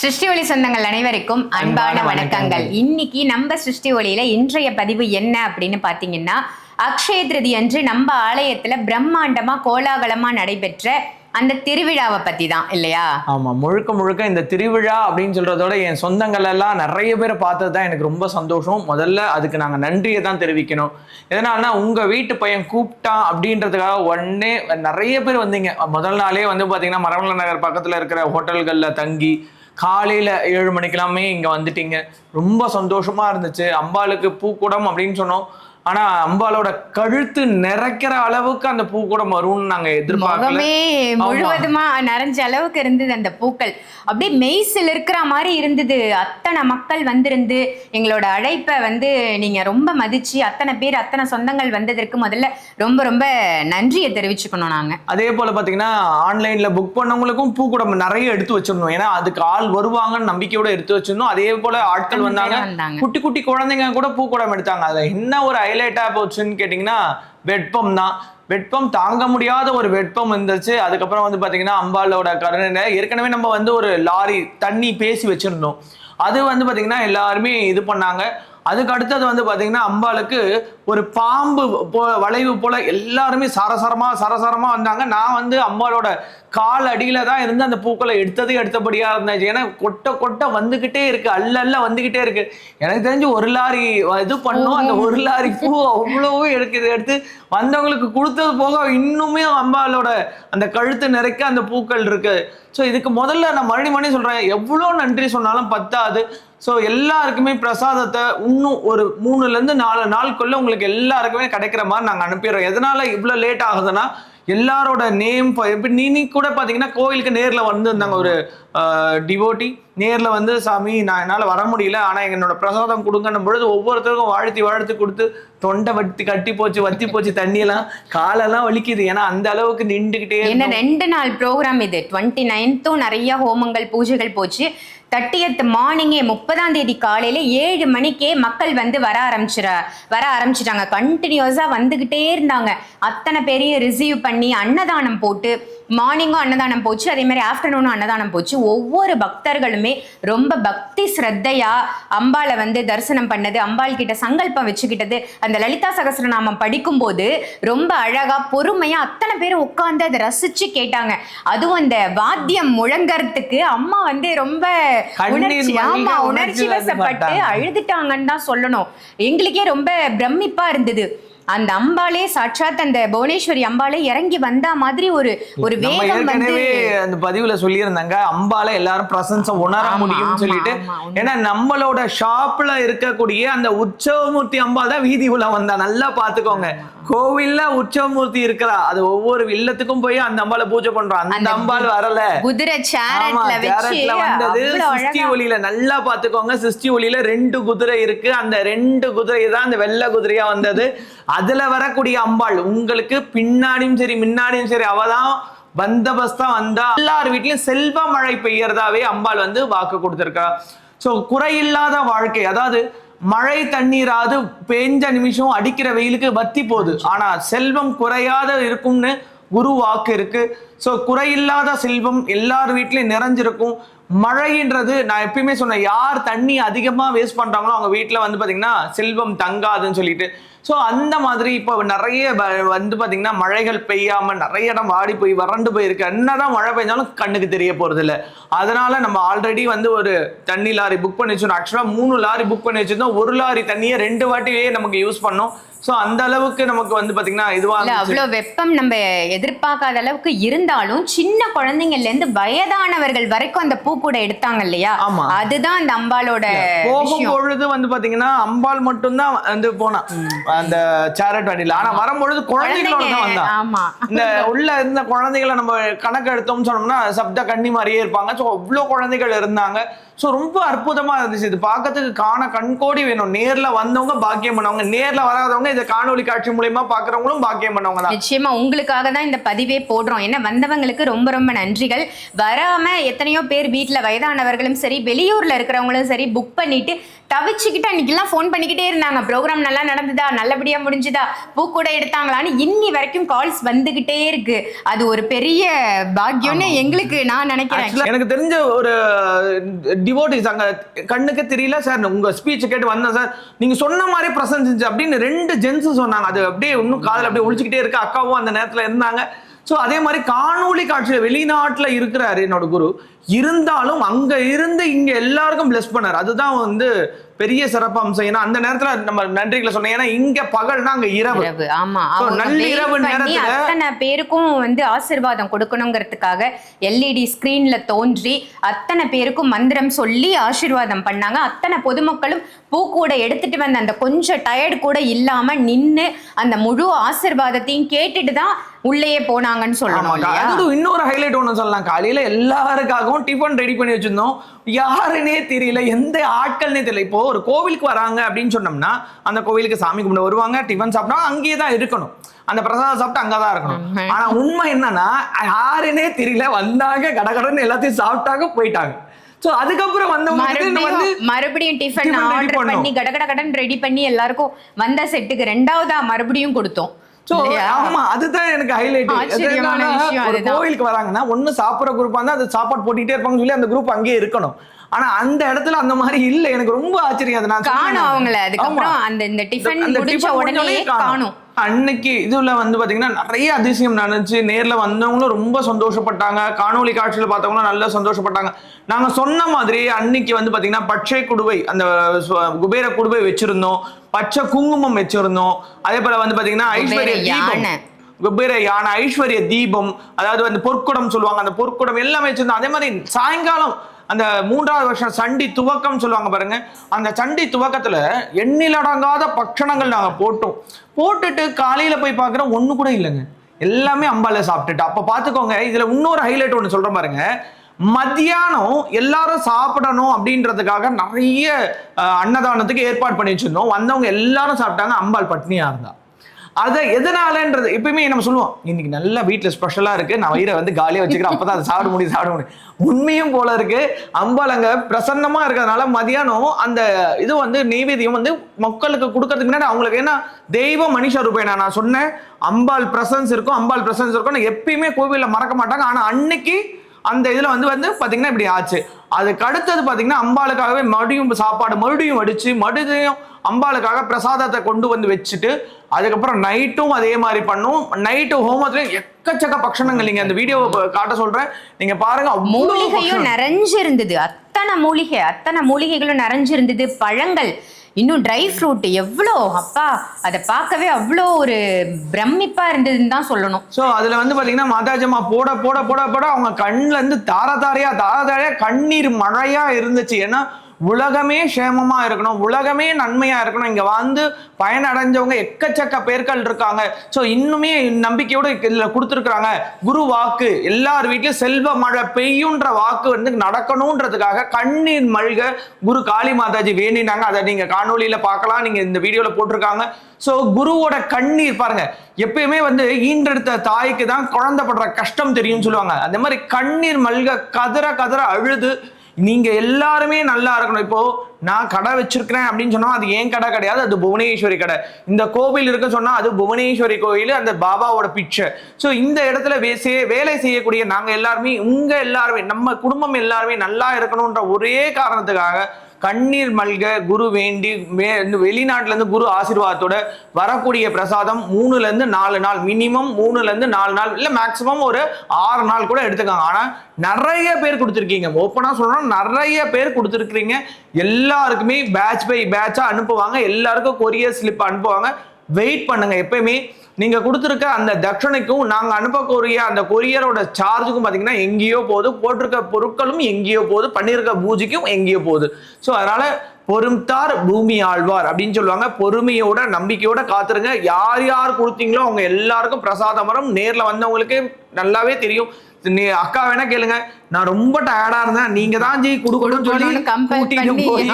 சிருஷ்டி ஒளி சொந்தங்கள் அனைவருக்கும் அன்பான வணக்கங்கள். இன்னைக்கு நம்ம சிருஷ்டி ஒளியில இன்றைய பதிவு என்ன அப்படின்னு பாத்தீங்கன்னா அக்ஷய திருதி அன்று நம்ம ஆலயத்துல பிரம்மாண்டமா கோலாகலமா நடைபெற்ற அந்த திருவிழாவை பத்தி தான் இல்லையா? ஆமா முழுக்க முழுக்க இந்த திருவிழா அப்படின்னு சொல்றதோட என் சொந்தங்கள் எல்லாம் நிறைய பேரை பார்த்தது தான் எனக்கு ரொம்ப சந்தோஷம். முதல்ல அதுக்கு நாங்க நன்றியை தான் தெரிவிக்கணும். எதனாலனா உங்க வீட்டு பையன் கூப்பிட்டான் அப்படின்றதுக்காக உடனே நிறைய பேர் வந்தீங்க. முதல் நாளே வந்து பாத்தீங்கன்னா மரமல நகர் பக்கத்துல இருக்கிற ஹோட்டல்கள்ல தங்கி காலையில் ஏழு மணிக்கெல்லாமே இங்கே வந்துட்டீங்க. ரொம்ப சந்தோஷமாக இருந்துச்சு. அம்பாளுக்கு பூக்கூடம் அப்படின்னு சொன்னோம். ஆனா அம்பாளோட கழுத்து நிறைக்கிற அளவுக்கு அந்த பூக்கூடம் வரும்னு நாங்க எதிர்பார்க்கல. முழுவதுமா நிறைஞ்ச அளவுக்கு இருந்தது அந்த பூக்கள். அப்படியே மெய்சில் இருக்கிற மாதிரி இருந்தது. அத்தனை மக்கள் வந்திருந்து எங்களோட அழைப்பை வந்து நீங்க ரொம்ப மதிச்சு அத்தனை பேர் அத்தனை சொந்தங்கள் வந்ததற்கு முதல்ல ரொம்ப ரொம்ப நன்றியை தெரிவிச்சுக்கணும் நாங்க. அதே போல பாத்தீங்கன்னா ஆன்லைன்ல புக் பண்ணவங்களுக்கும் பூக்கூடம் நிறைய எடுத்து வச்சிருந்தோம் ஏன்னா அதுக்கு ஆள் வருவாங்கன்னு நம்பிக்கையோட எடுத்து வச்சிருந்தோம் அதே போல ஆட்கள் வந்தாங்க. குட்டி குட்டி குழந்தைங்க கூட பூக்கூடம் எடுத்தாங்க. அது என்ன ஒரு ஹைலைட்டாக போச்சுன்னு கேட்டிங்கன்னா வெட்பம் தான். வெட்பம் தாங்க முடியாத ஒரு வெட்பம் இருந்துச்சு அதுக்கப்புறம் வந்து பார்த்தீங்கன்னா அம்பாலோட கருணை ஏற்கனவே நம்ம வந்து ஒரு லாரி தண்ணி பேசி வச்சிருந்தோம். அது வந்து பார்த்திங்கன்னா எல்லாருமே இது பண்ணாங்க. அதுக்கு அடுத்தது வந்து பார்த்தீங்கன்னா அம்பாளுக்கு ஒரு பாம்பு போ வளைவு போல் எல்லாருமே சரசரமாக சரசரமாக வந்தாங்க. நான் வந்து அம்பாளோட கால் அடியில தான் இருந்து அந்த பூக்களை எடுத்தது எடுத்தபடியா இருந்தாச்சு. ஏன்னா கொட்ட கொட்ட வந்துகிட்டே இருக்கு. அல்ல அல்ல வந்துகிட்டே இருக்கு. எனக்கு தெரிஞ்சு ஒரு லாரி இது பண்ணோம். அந்த ஒரு லாரி பூ அவ்வளவு எடுக்குது எடுத்து வந்தவங்களுக்கு கொடுத்தது போக இன்னுமே அம்பாளோட அந்த கழுத்து நிறைக்க அந்த பூக்கள் இருக்கு. ஸோ இதுக்கு முதல்ல நான் மறுபடி மறுபடியும் சொல்றேன். எவ்வளோ நன்றி சொன்னாலும் பத்தாது. ஸோ எல்லாருக்குமே பிரசாதத்தை இன்னும் ஒரு மூணுலேருந்து நாலு நாளுக்குள்ள உங்களுக்கு எல்லாருக்குமே கிடைக்கிற மாதிரி நாங்கள் அனுப்பிடுறோம். எதனால இவ்வளோ லேட் ஆகுதுன்னா எல்லாரோட நேம் இப்போ நீ கூட பார்த்தீங்கன்னா கோவிலுக்கு நேரில் வந்திருந்தாங்க ஒரு டிவோட்டி நேரில் வந்து சாமி நான் என்னால் வர முடியல. ஆனால் என்னோட பிரசாதம் கொடுங்கன்னும் பொழுது ஒவ்வொருத்தருக்கும் வாழ்த்தி வாழ்த்து கொடுத்து தொண்டை வட்டி கட்டி போச்சு வத்தி போச்சு தண்ணியெல்லாம் காலெல்லாம் வலிக்குது. ஏன்னா அந்த அளவுக்கு நின்றுக்கிட்டே என்ன ரெண்டு நாள் ப்ரோக்ராம் இது. டுவெண்ட்டி நைன்த்தும் நிறைய ஹோமங்கள் பூஜைகள் போச்சு. தட்டியத்து மார்னிங்கே முப்பதாம் தேதி காலையில ஏழு மணிக்கே மக்கள் வந்து வர ஆரம்பிச்சிட வர ஆரம்பிச்சிட்டாங்க. கண்டினியூஸா வந்துகிட்டே இருந்தாங்க. அத்தனை பேரையும் ரிசீவ் பண்ணி அன்னதானம் போட்டு மார்னிங்கும் அன்னதானம் போச்சு அதே மாதிரி ஆஃப்டர்நூனும் அன்னதானம் போச்சு. ஒவ்வொரு பக்தர்களுமே ரொம்ப பக்தி ஸ்ரத்தையா அம்பாளை வந்து தரிசனம் பண்ணது அம்பாள் கிட்ட சங்கல்பம் வச்சுக்கிட்டது. அந்த லலிதா சகஸ்ரநாமம் படிக்கும்போது ரொம்ப அழகா பொறுமையா அத்தனை பேரும் உட்கார்ந்து அதை ரசிச்சு கேட்டாங்க. அதுவும் அந்த வாத்தியம் முழங்கறதுக்கு அம்மா வந்து ரொம்ப உணர்ச்சி ஆமா உணர்ச்சி வசப்பட்டு. அழுதுட்டாங்கன்னு தான் சொல்லணும். எங்களுக்கே ரொம்ப பிரமிப்பா இருந்தது. அந்த அம்பாளே சாட்சாத் அந்த புவனேஸ்வரி அம்பாளே இறங்கி வந்தா மாதிரி ஒரு ஒரு வேகம் வந்து அந்த பதிவுல சொல்லியிருந்தாங்க. அம்பால எல்லாரும் பிரசன்ஸ உணர முடியும்னு சொல்லிட்டு. ஏன்னா நம்மளோட ஷாப்ல இருக்கக்கூடிய அந்த உற்சவமூர்த்தி அம்பாள் தான் வீதி உலா வந்தா. நல்லா பாத்துக்கோங்க. கோவில்ல உற்சவமூர்த்தி இருக்கிறா. அது ஒவ்வொரு இல்லத்துக்கும் போய் அந்த அம்பாளை பூஜை பண்றோம் அந்த அம்பாள் வரல. குதிரை சேரட்ல வந்தது ஒளியில நல்லா பாத்துக்கோங்க. சிருஷ்டி ஒளியில ரெண்டு குதிரை இருக்கு. அந்த ரெண்டு குதிரை தான் அந்த வெள்ளை குதிரையா வந்தது. அதுல வரக்கூடிய அம்பாள் உங்களுக்கு பின்னாடியும் சரி முன்னாடியும் சரி அவதான் பந்தபஸ்தா வந்தா. எல்லார் வீட்லயும் செல்வ மழை பெய்யறதாவே அம்பாள் வந்து வாக்கு கொடுத்திருக்கா. சோ குறையில்லாத வாழ்க்கை. அதாவது மழை தண்ணீராது பேஞ்ச நிமிஷம் அடிக்கிற வெயிலுக்கு வத்தி போகுது. ஆனா செல்வம் குறையாத இருக்கும்னு குரு வாக்கு இருக்கு. ஸோ குறையில்லாத செல்வம் எல்லார் வீட்லையும் நிறைஞ்சிருக்கும். மழைன்றது நான் எப்பயுமே சொன்னேன் யார் தண்ணி அதிகமா வேஸ்ட் பண்றாங்களோ அவங்க வீட்ல வந்து பாத்தீங்கன்னா செல்வம் தங்காதுன்னு சொல்லிட்டு. ஸோ அந்த மாதிரி இப்போ நிறைய வந்து பாத்தீங்கன்னா மழைகள் பெய்யாம நிறைய இடம் வாடி போய் வறண்டு போயிருக்கு. என்னதான் மழை பெய்ஞ்சாலும் கண்ணுக்கு தெரிய போறது இல்ல அதனால நம்ம ஆல்ரெடி வந்து ஒரு தண்ணி லாரி புக் பண்ணி வச்சிருந்தோம். ஆக்சுவலா மூணு லாரி புக் பண்ணி வச்சிருந்தோம். ஒரு லாரி தண்ணியை ரெண்டு வாட்டியே நமக்கு யூஸ் பண்ணோம். ஸோ அந்த அளவுக்கு நமக்கு வந்து பாத்தீங்கன்னா இதுவா இல்ல இருந்துச்சு. அவ்வளவு வெப்பம் நம்ம எதிர்பார்க்காத அளவுக்கு இருந்தாலும் சின்ன குழந்தைங்கள்ல இருந்து வயதானவர்கள் வரைக்கும் அந்த பூ கூட எடுத்தாங்க இல்லையா. அதுதான் அந்த அம்பாளோட போகும் பொழுது வந்து பாத்தீங்கன்னா அம்பாள் மட்டும்தான் வந்து போனா. அந்த சேரட் வண்டியில. ஆனா வரும்பொழுது குழந்தைகளோட தான் வந்தா. ஆமா. இந்த உள்ள இருந்த குழந்தைகளை நம்ம கணக்கு எடுத்தோம்னு சொன்னோம்னா சப்த கன்னி மாதிரியே இருப்பாங்க. ஸோ அவ்வளோ குழந்தைகள் இருந்தாங்க. ஸோ ரொம்ப அற்புதமாக இருந்துச்சு. இது பார்க்கறதுக்கு காண கண்கோடி வேணும். நேரில் வந்தவங்க பாக்கியம் பண்ணவங்க நேரில் வராதவங்க இதை காணொளி காட்சி மூலயமா பார்க்குறவங்களும் பாக்கியம் பண்ணவங்க தான் நிச்சயமாக உங்களுக்காக தான் இந்த பதிவே போடுறோம். ஏன்னா வந்தவங்களுக்கு ரொம்ப ரொம்ப நன்றிகள். வராமல் எத்தனையோ பேர் வீட்டில் வயதானவர்களும் சரி வெளியூரில் இருக்கிறவங்களும் சரி புக் பண்ணிட்டு தவிச்சுக்கிட்டு அன்னைக்கெல்லாம் ஃபோன் பண்ணிக்கிட்டே இருந்தாங்க. ப்ரோக்ராம் நல்லா நடந்ததா? நல்லபடியா முடிஞ்சுதா? பூ கூட எடுத்தாங்களான்னு இன்னி வரைக்கும் கால்ஸ் வந்துகிட்டே இருக்கு. அது ஒரு பெரிய பாக்கியம்னு எங்களுக்கு நான் நினைக்கிறேன். எனக்கு தெரிஞ்ச ஒரு டிவோட்டிஸ் அங்க கண்ணுக்கு தெரியல சார். உங்க ஸ்பீச் கேட்டு வந்தேன் சார். நீங்க சொன்ன மாதிரி பிரசன்ஸ் இருந்துச்சு அப்படின்னு ரெண்டு ஜென்ஸ் சொன்னாங்க. அது அப்படியே இன்னும் காதுல அப்படியே ஒழிச்சுக்கிட்டே இருக்கு. அக்காவும் அந்த நேரத்துல இருந்தாங்க. ஸோ அதே மாதிரி காணொளி காட்சியில் வெளிநாட்டுல இருக்கிறாரு என்னோட குரு. இருந்தாலும் அங்க இருந்து இங்க எல்லாருக்கும் பிளஸ் பண்ணார். அதுதான் வந்து பெரிய சிறப்பு அம்சம் ஏன்னா அந்த நேரத்துல நம்ம நன்றிகளை சொன்னேன். ஏன்னா இங்க பகல்னா அங்க இரவு. இரவு. ஆமா. நள்ளிரவு நேரத்துல- அத்தனை பேருக்கும் வந்து ஆசீர்வாதம் கொடுக்கணுங்கிறதுக்காக எல்இடி ஸ்கிரீன்ல தோன்றி அத்தனை பேருக்கும் மந்திரம் சொல்லி ஆசீர்வாதம் பண்ணாங்க. அத்தனை பொதுமக்களும் பூக்கூட எடுத்துட்டு வந்த அந்த கொஞ்சம் டயர்டு கூட இல்லாம நின்னு அந்த முழு ஆசீர்வாதத்தையும் கேட்டுட்டு தான் உள்ளேயே போனாங்கன்னு சொல்லணும் இன்னொரு ஹைலைட் ஒன்று சொல்லலாம் காலையில எல்லாருக்காகவும் டிஃபன் ரெடி பண்ணி வச்சிருந்தோம். யாருன்னே தெரியல எந்த ஆட்கள்னே தெரியல. இப்போ ஒரு கோவிலுக்கு வராங்க அப்படின்னு சொன்னோம்னா அந்த கோவிலுக்கு சாமி கும்பிட வருவாங்க டிஃபன் சாப்பிட்டா அங்கேயே தான் இருக்கணும். அந்த பிரசாதம் சாப்பிட்டு அங்கதான் இருக்கணும். ஆனா உண்மை என்னன்னா யாருன்னே தெரியல வந்தாங்க கடகடன்னு எல்லாத்தையும் சாப்பிட்டாங்க போயிட்டாங்க. சோ அதுக்கப்புறம் வந்து மறுபடியும் டிஃபன் ஆர்டர். பண்ணி கடகட கடன் ரெடி பண்ணி எல்லாருக்கும் வந்த செட்டுக்கு ரெண்டாவதா மறுபடியும் கொடுத்தோம்? ஆமா அதுதான் எனக்கு ஹைலைட் ஒரு. கோவிலுக்கு வராங்கன்னா ஒண்ணு சாப்பிடுற குரூப்பா இருந்தா அது சாப்பாடு போட்டுட்டே இருப்பாங்கன்னு சொல்லி அந்த குரூப் அங்கேயே இருக்கணும். ஆனா அந்த இடத்துல அந்த மாதிரி இல்ல. எனக்கு ரொம்ப ஆச்சரியம். அது நான் காணும். அவங்கள. அதுக்கப்புறம் அந்த இந்த டிஃபன் முடிச்ச உடனே காணும். அன்னைக்கு இதுல வந்து பாத்தீங்கன்னா நிறைய அதிசயம் நடந்துச்சு. நேர்ல வந்தவங்களும் ரொம்ப சந்தோஷப்பட்டாங்க. காணொளி காட்சியில பார்த்தவங்களும் நல்லா சந்தோஷப்பட்டாங்க. நாங்க சொன்ன மாதிரி அன்னைக்கு வந்து பாத்தீங்கன்னா பச்சை குடுவை அந்த குபேர குடுவை வச்சிருந்தோம். பச்சை குங்குமம் வச்சிருந்தோம். அதே போல வந்து பாத்தீங்கன்னா ஐஸ்வர்ய தீபம். குபேர யானை ஐஸ்வர்ய தீபம். அதாவது வந்து பொற்குடம் சொல்லுவாங்க. அந்த பொற்குடம் எல்லாமே வச்சிருந்தோம். அதே மாதிரி சாயங்காலம் அந்த மூன்றாவது வருஷம் சண்டி துவக்கம் சொல்லுவாங்க பாருங்க. அந்த சண்டி துவக்கத்துல எண்ணிலடங்காத பட்சணங்கள் நாங்க போட்டோம். போட்டுட்டு காலையில போய் பார்க்குறோம் ஒண்ணு கூட இல்லைங்க. எல்லாமே அம்பால சாப்பிட்டுட்டு. அப்ப பாத்துக்கோங்க இதுல இன்னொரு ஹைலைட் ஒன்று சொல்றேன் பாருங்க. மத்தியானம் எல்லாரும் சாப்பிடணும் அப்படின்றதுக்காக நிறைய அன்னதானத்துக்கு ஏற்பாடு பண்ணி வச்சிருந்தோம். வந்தவங்க எல்லாரும் சாப்பிட்டாங்க. அம்பாள் பட்னியா இருந்தா. அதை எதனாலன்றது எப்பயுமே நம்ம சொல்லுவோம் இன்னைக்கு நல்ல வீட்டில் ஸ்பெஷலாக இருக்கு நான் வயிறை வந்து காலியாக வச்சுக்கிறேன் அப்போ தான் அதை சாப்பிட முடியும் சாப்பிட முடியும். உண்மையும் போல இருக்கு அம்பாள் பிரசன்னமாக இருக்கிறதுனால மதியானம் அந்த இது வந்து நெய்வேதியம் வந்து மக்களுக்கு கொடுக்கறதுக்கு முன்னாடி அவங்களுக்கு என்ன தெய்வ மனுஷ ரூபாய் நான் சொன்னேன் அம்பாள் பிரசன்ஸ் இருக்கும் அம்பாள் பிரசன்ஸ் இருக்கும் எப்பயுமே கோவிலில் மறக்க மாட்டாங்க. ஆனால் அன்னைக்கு அந்த இதுல வந்து வந்து பாத்தீங்கன்னா இப்படி ஆச்சு. அதுக்கு அடுத்தது பாத்தீங்கன்னா அம்பாளுக்காகவே மறுபடியும் சாப்பாடு மறுபடியும் வடிச்சு மறுபடியும் அம்பாளுக்காக பிரசாதத்தை கொண்டு வந்து வச்சுட்டு அதுக்கப்புறம் நைட்டும் அதே மாதிரி பண்ணும். நைட்டு ஹோமத்துலயும் எக்கச்சக்க பக்ஷணங்கள் நீங்க அந்த வீடியோ காட்ட சொல்றேன். நீங்க பாருங்க அவ்வளவு மூலிகையும். நிறைஞ்சிருந்தது. அத்தனை மூலிகை அத்தனை மூலிகைகளும் நிறைஞ்சிருந்தது. பழங்கள் இன்னும் ட்ரை ஃப்ரூட் எவ்வளோ? அப்பா அதை பார்க்கவே அவ்வளோ ஒரு பிரமிப்பா இருந்ததுன்னு தான் சொல்லணும். ஸோ அதுல வந்து பாத்தீங்கன்னா மாதாஜம்மா போட போட போட போட அவங்க கண்ணுல இருந்து தார தாரையா தார தாரையா கண்ணீர் மழையா இருந்துச்சு. ஏன்னா உலகமே சேமமா இருக்கணும் உலகமே நன்மையா இருக்கணும். இங்க வந்து பயனடைஞ்சவங்க எக்கச்சக்க பேர்கள் இருக்காங்க. ஸோ இன்னுமே நம்பிக்கையோடு இதில் கொடுத்துருக்குறாங்க. குரு வாக்கு எல்லார் வீட்லையும் செல்வ மழை பெய்யுன்ற வாக்கு வந்து நடக்கணுன்றதுக்காக கண்ணீர் மல்க குரு காளி மாதாஜி வேண்டினாங்க. அதை நீங்க காணொலியில் பார்க்கலாம். நீங்க இந்த வீடியோல போட்டிருக்காங்க. ஸோ குருவோட கண்ணீர் பாருங்க. எப்பயுமே வந்து ஈன்றெடுத்த தாய்க்கு தான் குழந்தைப்படுற கஷ்டம் தெரியும்னு சொல்லுவாங்க. அந்த மாதிரி கண்ணீர் மல்க கதற கதற அழுது நீங்கள் எல்லாருமே நல்லா இருக்கணும். இப்போது நான் கடை வச்சிருக்கிறேன் அப்படின்னு சொன்னால் அது ஏன் கடை கிடையாது? அது புவனேஸ்வரி கடை. இந்த கோவில் இருக்குன்னு சொன்னால் அது புவனேஸ்வரி கோயில் அந்த பாபாவோட பிச்சை. ஸோ இந்த இடத்துல வேசே வேலை செய்யக்கூடிய நாங்கள் எல்லாருமே உங்கள் எல்லாருமே நம்ம குடும்பம் எல்லாருமே நல்லா இருக்கணுன்ற ஒரே காரணத்துக்காக கண்ணீர் மல்க குரு வேண்டி வெளிநாட்டிலேருந்து குரு ஆசீர்வாதத்தோட வரக்கூடிய பிரசாதம் மூணுலேருந்து நாலு நாள். மினிமம் மூணுலேருந்து நாலு நாள். இல்லை மேக்சிமம் ஒரு ஆறு நாள் கூட எடுத்துக்காங்க. ஆனால் நிறைய பேர் கொடுத்துருக்கீங்க. ஓப்பனாக சொல்லணும் நிறைய பேர் கொடுத்துருக்கீங்க எல்லாருக்குமே பேட்ச் பை பேட்சாக அனுப்புவாங்க. எல்லாருக்கும் கொரியர் ஸ்லிப் அனுப்புவாங்க. வெயிட் பண்ணுங்கள் எப்பயுமே நீங்க கொடுத்துருக்க அந்த தட்சணைக்கும் நாங்க அனுப்பக்கூடிய அந்த கொரியரோட சார்ஜுக்கும் பாத்தீங்கன்னா எங்கேயோ போகுது. போட்டிருக்க பொருட்களும் எங்கேயோ போகுது. பண்ணியிருக்க பூஜைக்கும் எங்கேயோ போகுது. ஸோ அதனால பொறுத்தார் பூமி ஆழ்வார் அப்படின்னு சொல்லுவாங்க. பொறுமையோட நம்பிக்கையோட காத்துருங்க. யார் யார் கொடுத்தீங்களோ அவங்க எல்லாருக்கும் பிரசாதம் வரும். நேரில் வந்தவங்களுக்கு நல்லாவே தெரியும். நீ அக்கா வேணா கேளுங்க. நான் ரொம்ப டயர்டா இருந்தேன். நீங்க தான் ஜி குடுக்கணும்னு சொல்லி கூட்டிட்டு போய்.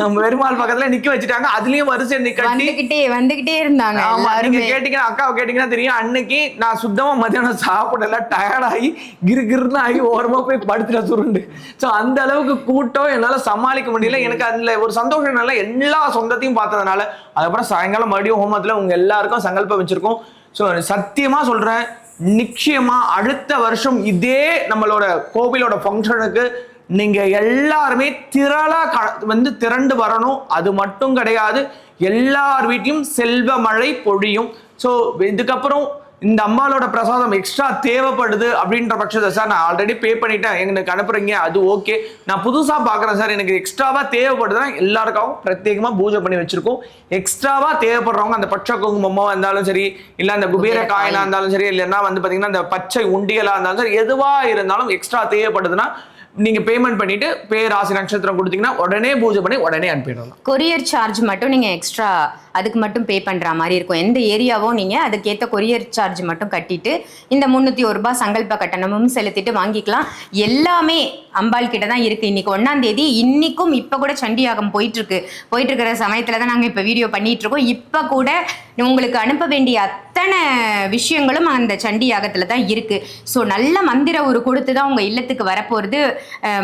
நம்ம பெருமாள் பக்கத்துல நிக்க வச்சுட்டாங்க. அதுலயும் வரிசை நிக்கட்டி வந்துகிட்டே இருந்தாங்க ஆமா நீங்க கேட்டீங்கன்னா அக்காவை கேட்டீங்கன்னா தெரியும். அன்னைக்கு நான் சுத்தமா மத்தியானம் சாப்பிடல. டயர்ட் ஆகி கிரு கிருன்னு ஆகி ஓரமா போய் படுத்துட்ட சுருண்டு. சோ அந்த அளவுக்கு கூட்டம் என்னால சமாளிக்க முடியல. எனக்கு அதுல ஒரு சந்தோஷம் நல்லா எல்லா சொந்தத்தையும் பார்த்ததுனால அதுக்கப்புறம் சாயங்காலம் மறுபடியும் ஹோமத்துல உங்க எல்லாருக்கும் சங்கல்பம் வச்சிருக்கோம். சோ சத்தியமா சொல்றேன் நிச்சயமா அடுத்த வருஷம் இதே நம்மளோட கோவிலோட ஃபங்க்ஷனுக்கு நீங்க எல்லாருமே திரளா க- வந்து திரண்டு வரணும். அது மட்டும் கிடையாது எல்லார் வீட்லயும் செல்வ மழை பொழியும். ஸோ இதுக்கப்புறம் இந்த அம்மாளோட பிரசாதம் எக்ஸ்ட்ரா தேவைப்படுது அப்படின்ற பட்சத்தை சார் நான் ஆல்ரெடி பே பண்ணிட்டேன். எனக்கு அனுப்புறீங்க அது ஓகே நான் புதுசா பார்க்குறேன் சார் எனக்கு எக்ஸ்ட்ராவா தேவைப்படுதுன்னா எல்லாருக்காகவும் பிரத்யேகமா பூஜை பண்ணி வச்சிருக்கோம். எக்ஸ்ட்ராவா தேவைப்படுறவங்க அந்த பச்சை குங்குமமா இருந்தாலும் சரி இல்ல அந்த குபேர குபேர காயினா இருந்தாலும் சரி இல்லைன்னா வந்து பாத்தீங்கன்னா இந்த பச்சை உண்டியலா இருந்தாலும் சரி எதுவா இருந்தாலும் எக்ஸ்ட்ரா தேவைப்படுதுன்னா நீங்க பேமெண்ட் பண்ணிட்டு பேராசி நட்சத்திரம் கொடுத்தீங்கன்னா உடனே பூஜை பண்ணி உடனே அனுப்பிடலாம். கொரியர் சார்ஜ் மட்டும் நீங்க எக்ஸ்ட்ரா அதுக்கு மட்டும் பே பண்ணுற மாதிரி இருக்கும். எந்த ஏரியாவோ நீங்கள் அதுக்கேற்ற கொரியர் சார்ஜ் மட்டும் கட்டிட்டு இந்த முந்நூற்றி ஒரு ரூபாய் சங்கல்ப கட்டணமும் செலுத்திட்டு வாங்கிக்கலாம். எல்லாமே அம்பாள் கிட்ட தான் இருக்குது இன்றைக்கி ஒன்றாந்தேதி இன்றைக்கும் இப்போ கூட சண்டியாகம் போயிட்டுருக்கு. போயிட்டு இருக்கிற சமயத்தில் தான் நாங்கள் இப்போ வீடியோ பண்ணிகிட்ருக்கோம் இப்போ கூட உங்களுக்கு அனுப்ப வேண்டிய அத்தனை விஷயங்களும் அந்த சண்டியாகத்தில் தான் இருக்குது ஸோ நல்ல மந்திர ஒரு கொடுத்து தான் உங்கள் இல்லத்துக்கு வரப்போகிறது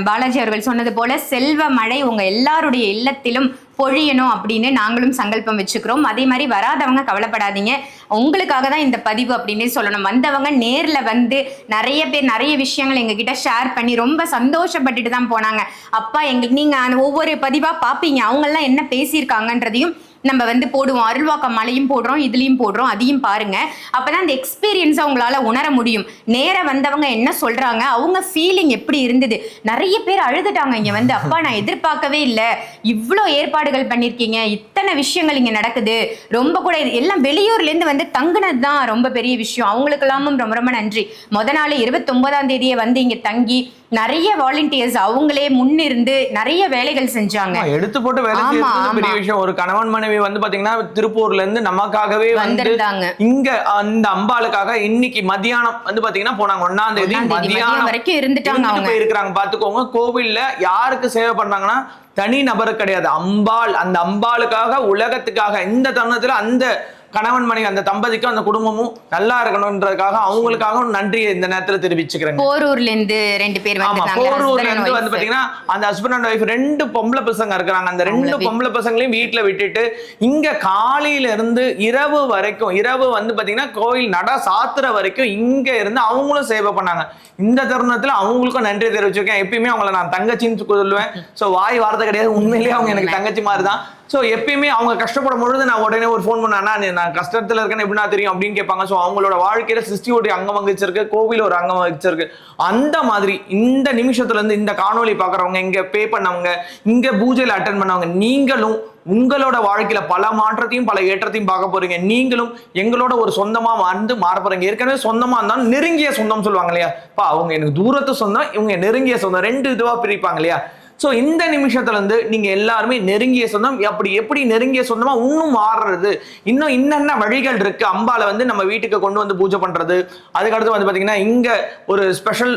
பாலாஜி அவர்கள் சொன்னது போல் செல்வ மழை உங்கள் எல்லாருடைய இல்லத்திலும் பொழியணும் அப்படின்னு நாங்களும் சங்கல்பம் வச்சுக்கிறோம். அதே மாதிரி வராதவங்க கவலைப்படாதீங்க. உங்களுக்காக தான் இந்த பதிவு அப்படின்னே சொல்லணும். வந்தவங்க நேரில் வந்து நிறைய பேர் நிறைய விஷயங்கள் எங்ககிட்ட ஷேர் பண்ணி ரொம்ப சந்தோஷப்பட்டுட்டு தான் போனாங்க. அப்பா எங்களுக்கு நீங்கள் அந்த ஒவ்வொரு பதிவாக பார்ப்பீங்க அவங்கெல்லாம் என்ன பேசியிருக்காங்கன்றதையும் நம்ம வந்து போடுவோம். அருள்வாக்க மலையும் போடுறோம் இதுலேயும் போடுறோம் அதையும் பாருங்க. அப்பதான் அந்த எக்ஸ்பீரியன்ஸை உங்களால் உணர முடியும். நேராக வந்தவங்க என்ன சொல்றாங்க அவங்க ஃபீலிங் எப்படி இருந்தது? நிறைய பேர் அழுதுட்டாங்க இங்க வந்து. அப்பா நான் எதிர்பார்க்கவே இல்லை. இவ்வளோ ஏற்பாடுகள் பண்ணியிருக்கீங்க இத்தனை விஷயங்கள் இங்க நடக்குது. ரொம்ப கூட இது எல்லாம் வெளியூர்லேருந்து வந்து தங்குனது தான் ரொம்ப பெரிய விஷயம். அவங்களுக்கெல்லாமும் ரொம்ப ரொம்ப நன்றி. முத நாள் இருபத்தொன்பதாம் தேதியை வந்து இங்கே தங்கி நிறைய வாலண்டியர்ஸ் அவங்களே முன்னிருந்து நிறைய வேலைகள் செஞ்சாங்க. எடுத்து போட்டு வேலை செய்யறது பெரிய. விஷயம். ஒரு கணவன் மனைவி வந்து பாத்தீங்கன்னா திருப்பூர்ல இருந்து நமக்காகவே வந்து வந்திருந்தாங்க. இங்க அந்த அம்பாளுக்காக இன்னைக்கு மத்தியானம் வந்து பாத்தீங்கன்னா போனாங்க. ஒன்னாம் தேதி மத்தியானம் வரைக்கும் இருந்துட்டாங்க இருந்துட்டு அவங்க. போயிருக்கிறாங்க. பாத்துக்கோங்க கோவில்ல யாருக்கு சேவை பண்றாங்கன்னா தனி நபர் கிடையாது. அம்பாள் அந்த அம்பாளுக்காக உலகத்துக்காக இந்த தருணத்துல அந்த கணவன் மனைவி அந்த தம்பதிக்கும் அந்த குடும்பமும் நல்லா இருக்கணும்ன்றதுக்காக அவங்களுக்காகவும் நன்றியை இந்த நேரத்துல தெரிவிச்சுக்கிறேங்க. போரூர்ல இருந்து ரெண்டு பேர் ஆமா போரூர்ல இருந்து வந்து. பாத்தீங்கன்னா அந்த ஹஸ்பண்ட் அண்ட் ஒய்ஃப் ரெண்டு பொம்பளை பசங்க இருக்கிறாங்க. அந்த ரெண்டு பொம்பளை பசங்களையும் வீட்டுல விட்டுட்டு இங்க காலையில இருந்து இரவு வரைக்கும் இரவு வந்து பாத்தீங்கன்னா கோயில் நட சாத்துற வரைக்கும் இங்க இருந்து அவங்களும் சேவை பண்ணாங்க. இந்த தருணத்துல அவங்களுக்கும் நன்றி தெரிவிச்சிருக்கேன். எப்பயுமே அவங்கள நான் தங்கச்சின்னு சொல்லுவேன். சோ வாய் வார்த்தை கிடையாது. உண்மையிலேயே அவங்க எனக்கு தங்கச்சி மாதிரி தான் ஸோ எப்பயுமே அவங்க கஷ்டப்படும் பொழுது நான் உடனே ஒரு ஃபோன் பண்ணேன்னா நான் கஷ்டத்தில் இருக்கேன்னு எப்படின்னா தெரியும்? அப்படின்னு கேட்பாங்க. ஸோ அவங்களோட வாழ்க்கையில சிருஷ்டியோடைய அங்கம் வகிச்சிருக்கு கோவில் ஒரு அங்கம் வகிச்சிருக்கு அந்த மாதிரி இந்த நிமிஷத்துலேருந்து இந்த காணொளி பார்க்குறவங்க இங்கே பே பண்ணவங்க இங்கே பூஜையில் அட்டன் பண்ணவங்க நீங்களும் உங்களோட வாழ்க்கையில பல மாற்றத்தையும் பல ஏற்றத்தையும் பார்க்க போறீங்க. நீங்களும் எங்களோட ஒரு சொந்தமா வந்து மாற போறீங்க. ஏற்கனவே சொந்தமா இருந்தாலும் நெருங்கிய சொந்தம் சொல்லுவாங்க இல்லையா? பா அவங்க எனக்கு தூரத்து சொந்தம் இவங்க நெருங்கிய சொந்தம். ரெண்டு இதுவா பிரிப்பாங்க இல்லையா? ஸோ இந்த நிமிஷத்துலேருந்து நீங்கள் எல்லாருமே நெருங்கிய சொந்தம் அப்படி எப்படி நெருங்கிய சொந்தமாக இன்னும் மாறுறது? இன்னும் என்னென்ன வழிகள் இருக்குது அம்பால வந்து நம்ம வீட்டுக்கு கொண்டு வந்து பூஜை பண்ணுறது அதுக்கடுத்து வந்து பார்த்தீங்கன்னா இங்கே ஒரு ஸ்பெஷல்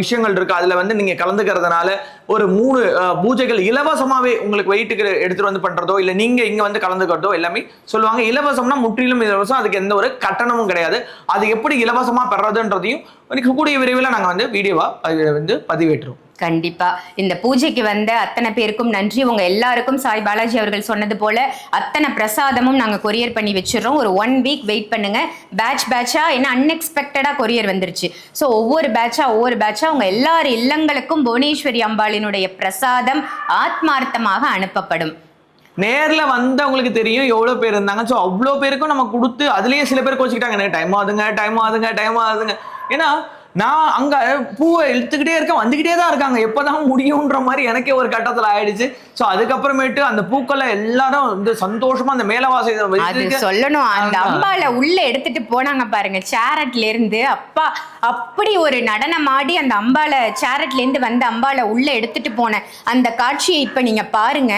விஷயங்கள் இருக்குது அதில் வந்து நீங்கள் கலந்துக்கிறதுனால ஒரு மூணு பூஜைகள் இலவசமாகவே உங்களுக்கு வீட்டுக்கு எடுத்துகிட்டு வந்து பண்ணுறதோ இல்லை நீங்கள் இங்கே வந்து கலந்துக்கிறதோ எல்லாமே சொல்லுவாங்க. இலவசம்னா முற்றிலும் இலவசம். அதுக்கு எந்த ஒரு கட்டணமும் கிடையாது. அது எப்படி இலவசமாக பெறதுன்றதையும் இன்னைக்கு கூடிய விரைவில் நாங்கள் வந்து வீடியோவாக அது வந்து பதிவேற்றுறோம் கண்டிப்பா. இந்த பூஜைக்கு வந்த அத்தனை பேருக்கும் நன்றி. உங்க எல்லாருக்கும் சாய் பாலாஜி அவர்கள் சொன்னது போல அத்தனை பிரசாதமும் நாங்க கொரியர் பண்ணி வச்சிடுறோம். ஒரு ஒன் வீக் வெயிட் பண்ணுங்க. பேட்ச் பேட்சா என்ன அன்எக்ஸ்பெக்டடா கொரியர் வந்துருச்சு. ஸோ ஒவ்வொரு பேட்சா ஒவ்வொரு பேட்சா உங்க எல்லார் இல்லங்களுக்கும் புவனேஸ்வரி அம்பாளினுடைய பிரசாதம் ஆத்மார்த்தமாக அனுப்பப்படும். நேரில் வந்தவங்களுக்கு தெரியும் எவ்வளோ பேர் இருந்தாங்க. ஸோ அவ்வளோ பேருக்கும் நம்ம கொடுத்து அதுலேயே சில பேர் கோச்சிக்கிட்டாங்க. எனக்கு டைம் ஆகுதுங்க டைம் ஆகுதுங்க டைம் ஆகுதுங்க. ஏன்னா நான் அங்க பூவை இழுத்துக்கிட்டே இருக்கேன் வந்துகிட்டே தான் இருக்காங்க. எப்பதான் முடியுன்ற மாதிரி எனக்கே ஒரு கட்டத்துல ஆயிடுச்சு. ஸோ அதுக்கப்புறமேட்டு அந்த பூக்களை எல்லாரும் வந்து சந்தோஷமா அந்த மேலவாசி சொல்லணும். அந்த. அம்பால உள்ள எடுத்துட்டு போனாங்க பாருங்க சேரட்ல இருந்து. அப்பா அப்படி ஒரு நடனம் ஆடி அந்த அம்பால சேரட்ல இருந்து வந்து அம்பால உள்ள எடுத்துட்டு போன அந்த காட்சியை இப்ப நீங்க பாருங்க.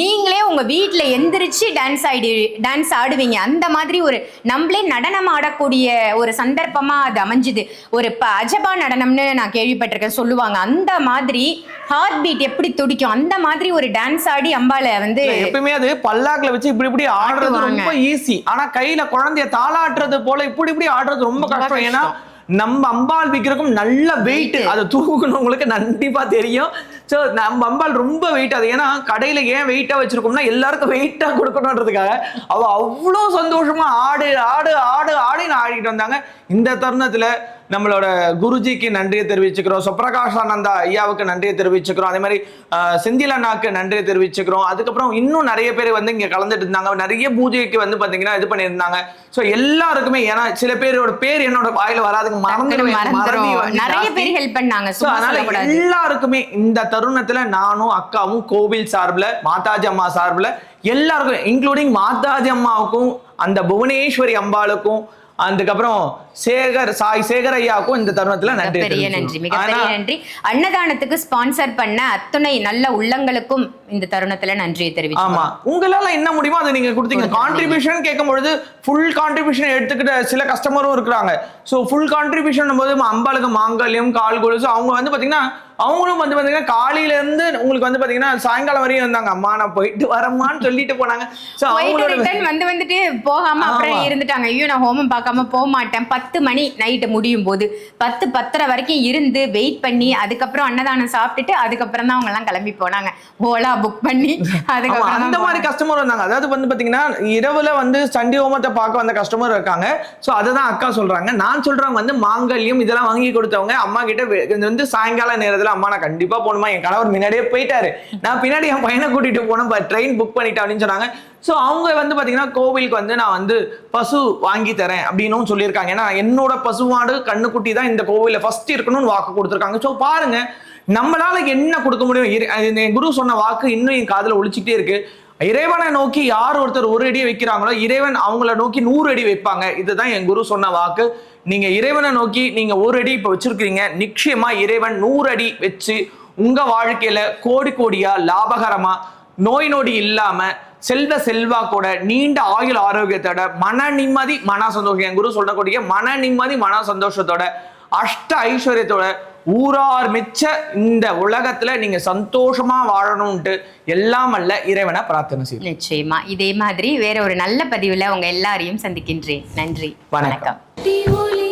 நீங்களே உங்க வீட்ல எந்திரிச்சு டான்ஸ் ஆடி டான்ஸ் ஆடுவீங்க. அந்த மாதிரி ஒரு நம்மளே நடனம் ஆடக்கூடிய ஒரு சந்தர்ப்பமா அது அமைஞ்சுது. ஒரு ப அஜபா நடனம்னு நான் கேள்விப்பட்டிருக்கேன். சொல்லுவாங்க. அந்த மாதிரி ஹார்ட் பீட் எப்படி துடிக்கும்? அந்த மாதிரி ஒரு டான்ஸ் ஆடி அம்பால வந்து எப்பயுமே அது பல்லாக்குல வச்சு இப்படி இப்படி ஆடுறது. ரொம்ப ஈஸி ஆனா கையில குழந்தைய தாளாட்டுறது போல இப்படி இப்படி ஆடுறது ரொம்ப கஷ்டம். ஏன்னா. நம்ம அம்பாள் விற்கிறக்கும் நல்ல வெயிட். அதை தூக்கணுங்களுக்கு கண்டிப்பா தெரியும். ஸோ நம்ம அம்பாள் ரொம்ப வெயிட் அது. ஏன்னா கடையில ஏன் வெயிட்டா வச்சிருக்கோம்னா எல்லாருக்கும் வெயிட்டா கொடுக்கணுன்றதுக்காக. அவ அவ்வளோ சந்தோஷமா ஆடு ஆடு ஆடு ஆடின்னு ஆடிட்டு வந்தாங்க. இந்த தருணத்துல நம்மளோட குருஜிக்கு நன்றியை தெரிவிச்சுக்கிறோம். சுப்ரகாஷானந்தா ஐயாவுக்கு நன்றியை தெரிவிச்சுக்கிறோம். அதே மாதிரி செந்தில் அண்ணாக்கு நன்றியை தெரிவிச்சுக்கிறோம். அதுக்கப்புறம் இன்னும் நிறைய பேர் வந்து இங்க கலந்துட்டு இருந்தாங்க. நிறைய பூஜைக்கு வந்து பாத்தீங்கன்னா இது பண்ணியிருந்தாங்க. ஸோ எல்லாருக்குமே ஏன்னா சில பேரோட பேர் என்னோட வாயில வராதுங்க. வந்து நிறைய. பேர் ஹெல்ப் பண்ணாங்க. அதனால எல்லாருக்குமே இந்த தருணத்துல நானும் அக்காவும் கோவில் சார்பில் மாதாஜி அம்மா சார்பில் எல்லாருக்கும் இன்க்ளூடிங் மாதாஜி அம்மாவுக்கும் அந்த புவனேஸ்வரி அம்பாளுக்கும் அதுக்கப்புறம் சேகர் சாய் சேகர் ஐயாவுக்கும் இந்த தருணத்துல நன்றி பெரிய நன்றி. மிகப்பெரிய நன்றி. அன்னதானத்துக்கு ஸ்பான்சர் பண்ண அத்துணை நல்ல உள்ளங்களுக்கும் இந்த தருணத்துல நன்றியை ஆமா. தெரிவிச்சுக்கிறோம் உங்களால என்ன முடியுமோ அதை நீங்க கொடுத்தீங்க. கான்ட்ரிபியூஷன் கேட்கும் பொழுது ஃபுல் கான்ட்ரிபியூஷன் எடுத்துக்கிட்ட சில கஸ்டமரும் இருக்கிறாங்க. ஸோ ஃபுல் கான்ட்ரிபியூஷன் போது அம்பாளுக்கு மாங்கல்யம் கால் கொலுசு அவங்க வந்து பாத்தீங்கன்னா அவங்களும் வந்து பாத்தீங்கன்னா காலையில இருந்து உங்களுக்கு வந்து பாத்தீங்கன்னா சாயங்காலம் வரையும் இருந்தாங்க. அம்மா நான் போயிட்டு வரமான்னு சொல்லிட்டு போனாங்க. ஸோ அவங்களோட வந்து வந்துட்டு போகாம அப்புறம் ஆமா. இருந்துட்டாங்க. ஐயோ நான் ஹோமம் பார்க்காம போக மாட்டேன். பத்து மணி நைட்டு முடியும் போது பத்து பத்தரை வரைக்கும் இருந்து வெயிட் பண்ணி அதுக்கப்புறம் அன்னதானம் சாப்பிட்டுட்டு அதுக்கப்புறம் தான் அவங்க எல்லாம் கிளம்பி போனாங்க. ஓலா புக் பண்ணி அதுக்கப்புறம் அந்த தான் மாதிரி கஸ்டமர் வந்தாங்க அதாவது வந்து பாத்தீங்கன்னா இரவுல வந்து சண்டி ஹோமத்தை பார்க்க வந்த கஸ்டமர் இருக்காங்க. சோ அதுதான் அக்கா சொல்றாங்க. நான் சொல்றவங்க வந்து மாங்கல்யம் இதெல்லாம் வாங்கி கொடுத்தவங்க அம்மா கிட்ட வந்து சாயங்கால நேரத்துல அம்மா நான் கண்டிப்பா போகணுமா? என் கணவர் முன்னாடியே போயிட்டாரு. நான் பின்னாடி என் பையனை கூட்டிட்டு போனோம் ட்ரெயின் புக் பண்ணிட்டேன் அப்படின்னு சொன்னாங்க. ஸோ அவங்க வந்து பார்த்தீங்கன்னா கோவிலுக்கு வந்து நான் வந்து பசு வாங்கி தரேன் அப்படின்னும் சொல்லியிருக்காங்க. ஏன்னா என்னோட பசுமாடு கண்ணுக்குட்டி தான் இந்த கோவிலில் ஃபர்ஸ்ட் இருக்கணும்னு வாக்கு கொடுத்துருக்காங்க. ஸோ பாருங்க நம்மளால என்ன கொடுக்க முடியும்? என் குரு சொன்ன வாக்கு இன்னும் என் காதில் ஒழிச்சிக்கிட்டே இருக்கு. இறைவனை நோக்கி யார் ஒருத்தர் ஒரு அடி வைக்கிறாங்களோ இறைவன் அவங்கள நோக்கி நூறு அடி வைப்பாங்க. இதுதான் என் குரு சொன்ன வாக்கு. நீங்க இறைவனை நோக்கி நீங்க ஒரு அடி இப்ப வச்சிருக்கீங்க நிச்சயமா இறைவன் நூறு அடி வச்சு உங்க வாழ்க்கையில கோடி கோடியா லாபகரமா நோய் நொடி இல்லாம செல்வ செல்வா கூட நீண்ட ஆயுள் ஆரோக்கியத்தோட மன நிம்மதி மன சந்தோஷம். என் குரு சொல்லக்கூடிய மன நிம்மதி மன சந்தோஷத்தோட அஷ்ட ஐஸ்வர்யத்தோட ஊரார் மிச்ச இந்த உலகத்துல நீங்க சந்தோஷமா வாழணும்ட்டு எல்லாம் அல்ல இறைவனை பிரார்த்தனை செய்யும் நிச்சயமா. இதே மாதிரி வேற ஒரு நல்ல பதிவுல உங்க எல்லாரையும் சந்திக்கின்றேன். நன்றி. வணக்கம். வணக்கம்.